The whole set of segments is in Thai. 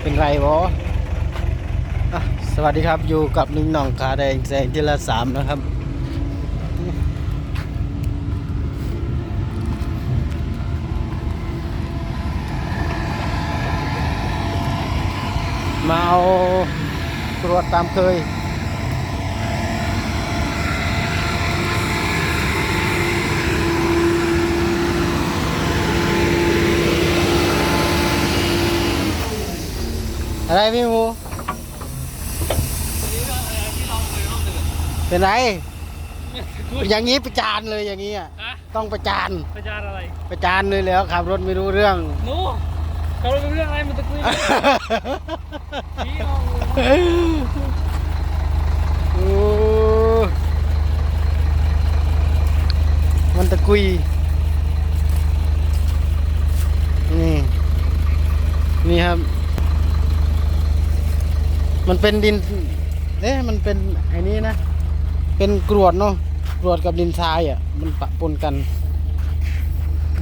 เป็นไรบออะสวัสดีครับอยู่กับลุงหน่องขาแดงแสงทีละสามนะครับ มาเอาตรวจตามเคย อะไรพี่หมูเป็นไร อย่างนี้ประจานเลยอย่างนี้อะฮะต้องประจานประจานอะไรประจานเลยแล้วขับรถไม่รู้เรื่อง หนูเขาเป็นเรื่องอะไรมันตะกุยพี่ลองดูโอ้มันตะกุย นี่ นี่ครับ มันเป็นดินเอ๊ะมันเป็นไอ้นี้นะ เป็นกรวดเนาะกรวดกับดินทรายอะ มันปะปนกัน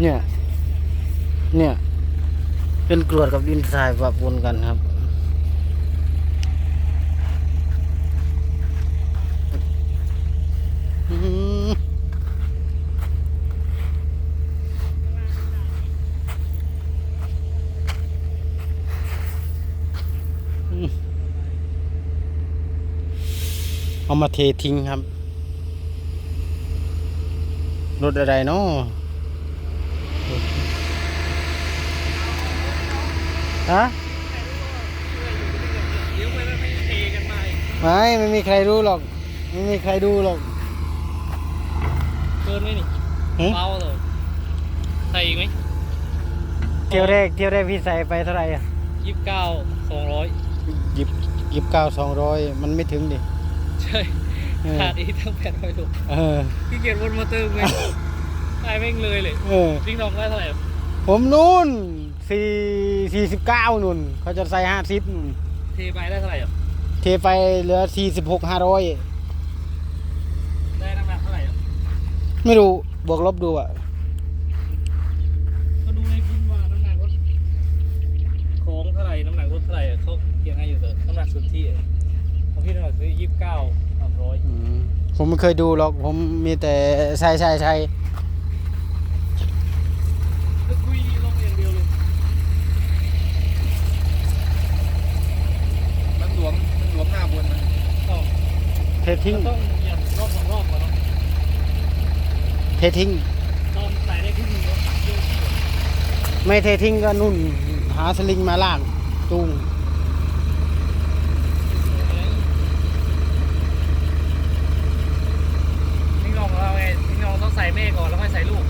เนี่ย เนี่ย เป็นกรวดกับดินทรายปะปนกันครับ อืมอืม เอามาเททิ้งครับ รถอะไรเนาะฮะเดี๋ยวไปแล้วไม่เทกันมาอีกไม่ไม่มีใครรู้หรอก ไม่มีใครดูหรอก เกินไหมนี่หึเบาเลยใส่อีกไหมเที่ยวแรกเที่ยวแรกพี่ใส่ไปเท่าไหร่อะยี่สิบเก้าสองร้อยหยิบหยิบเก้าสองร้อยมันไม่ถึงดิ ใช่เออ ขาดอีกทั้งแปดร้อยถูกเออพี่เกียรวนมาเติมไงได้แม่งเลยเลยเออลิงทองได้เท่าไหร่ผมนู่นสี่สี่สิบเก้านู่น เขาจะใส่ห้าสิบนู่นเทไปได้เท่าไหร่อะเทไปเหลือสี่สิบหกห้าร้อยได้น้ำหนักเท่าไหร่อะไม่รู้บวกลบดูอะ ก็ดูในบินว่าน้ำหนักรถโค้งเท่าไหร่น้ำหนักรถเท่าไหร่อะเขาเขียนให้อยู่แต่น้ำหนักสุดที่อะ ของพี่น้ำหนักคือยี่สิบเก้าสามร้อยอืมผมไม่เคยดูหรอก ผมมีแต่ใช่ใช่ใช่ก็คุยลงอย่างเดียวเลยมันหลวมมันหลวมหน้าบนมันต้องเททิ้ง ต้องเหยียบรอบสองรอบก่อนเนาะเททิ้งตอนใส่ได้ครึ่งหนึงแล้วเยอะที่สุดไม่เททิ้งก็นุ่น หาสลิงมาลากจูง นี่ลองของเราไงนี่ลองต้องใส่แม่ก่อนแล้วค่อยใส่ลูก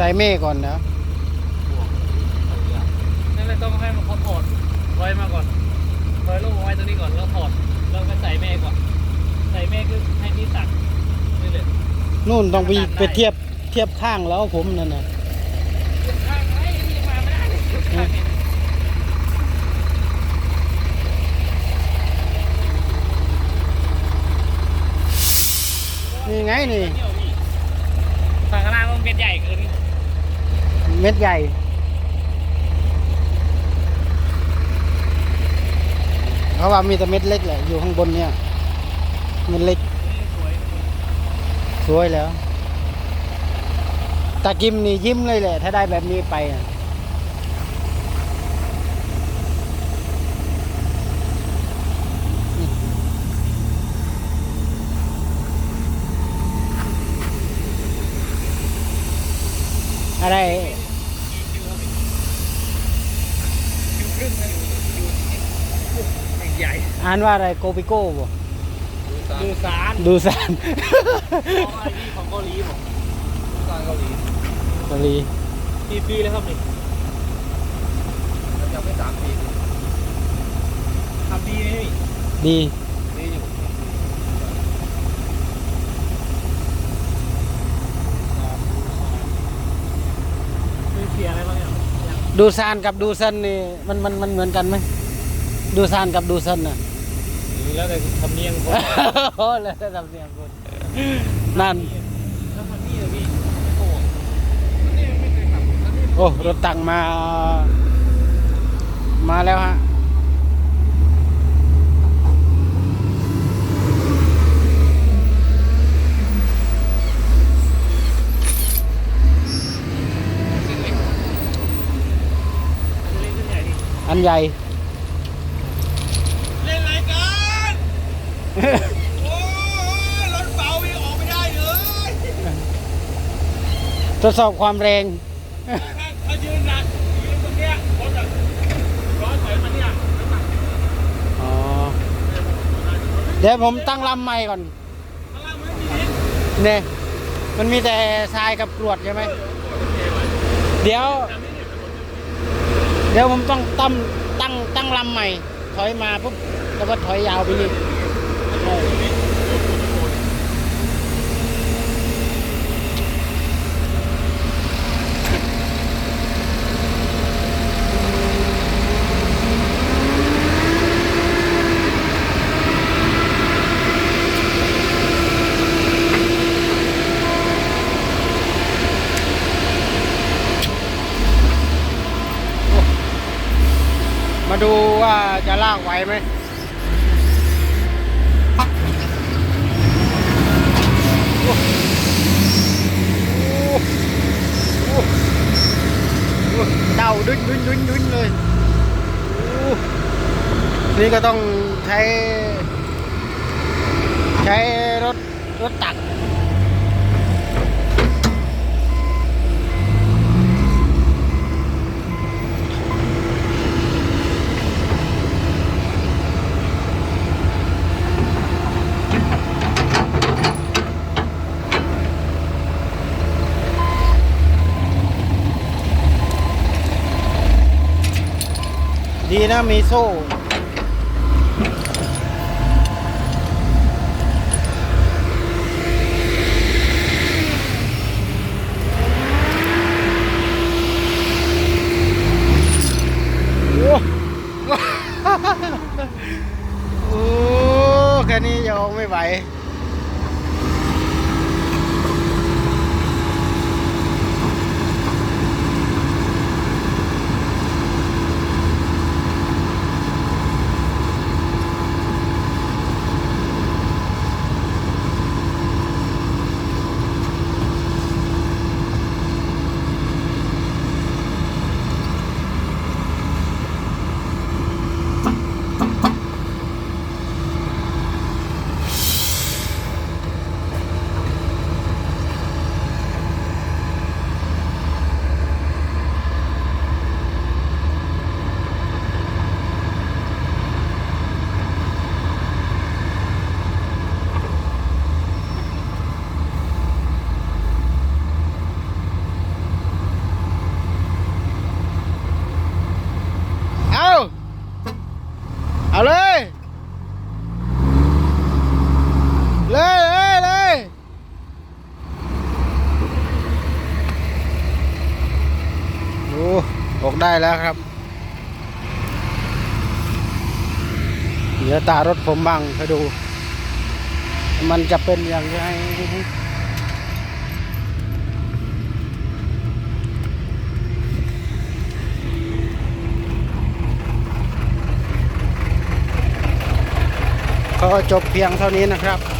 ใส่เม่ก่อนนะนั่นเลยต้องให้มันเขาถอดไว้มาก่อนถอยลูกไว้ตรงนี้ก่อนแล้วถอดแล้วก็ใส่แม่ก่อนใส่แม่คือให้ที่ตัดนี่เลยนู่นต้องไปไปเทียบเทียบข้างแล้วผมนั่นนะข้างไอ้นี่มาไม่ได้เลยข้างนี้นี่ไงนี่ฝั่งข้างล่างมันเป็นใหญ่เกิน เม็ดใหญ่ เขาว่ามีแต่เม็ดเล็กแหละ อยู่ข้างบนเนี่ย เม็ดเล็ก สวยแล้ว ตากิมนี่ยิ้มเลยแหละ ถ้าได้แบบนี้ไปอะอะไร คิวครึ่งนะอยู่อยู่ไม่ ใหญ่อ่านว่าอะไรโกปิโก้บ่ดูสารดูสารของอะไรนี่ของเกาหลีบอกสร้างเกาหลีเกาหลีปีปีแล้วครับนี่มันยังไม่สามปีทำดีไหมพี่ดีนี่อยู่คือเสียอะไรบ้างอย่างอย่างดูซานกับดูซันนี่มันมันมันเหมือนกันไหม ดูซานกับดูซันน่ะแล้วแต่ทำเนียงคนโอ้เลยทำเสียงคนนั่นแล้วมันนี่เลยพี่โอ้โหมันนี่ไม่เคยขับมันนี่โอ้รถตังมา มาแล้วฮะเส้นเล็กเล่นขึ้นใหญ่ดิอันใหญ่ เล่นอะไรกันโอ้ย รถเบายังออกไม่ได้เลยทดสอบความแรงถ้ายืนหนักยืนตรงเนี้ยรถอะร้อยถอยมาเนี่ยน้ำหนักอ๋อเดี๋ยวผมตั้งลำใหม่ก่อนข้างล่างมันไม่มีดินเนี่ยมันมีแต่ทรายกับกรวดใช่ไหมเดี๋ยว เดี๋ยวผมต้องตั้งตั้งตั้งลำใหม่ ถอยมาปุ๊บแล้วก็ถอยยาวไปนี่ใช่ มาดูว่าจะลากไหวไหม เดาดุ นดุนดุนดุนเลยนี่ก็ต้องใช้ ใช้รถรถตัก ดีนะมีโซ่ โอ้โอ้แค่นี้ยังไม่ไหว เอาเอาเลย เลยเลยเลยโอ้ออก ได้แล้วครับเหลือตารถผมบ้างไปดู มันจะเป็นอย่างไรก็จบเพียงเท่านี้นะครับ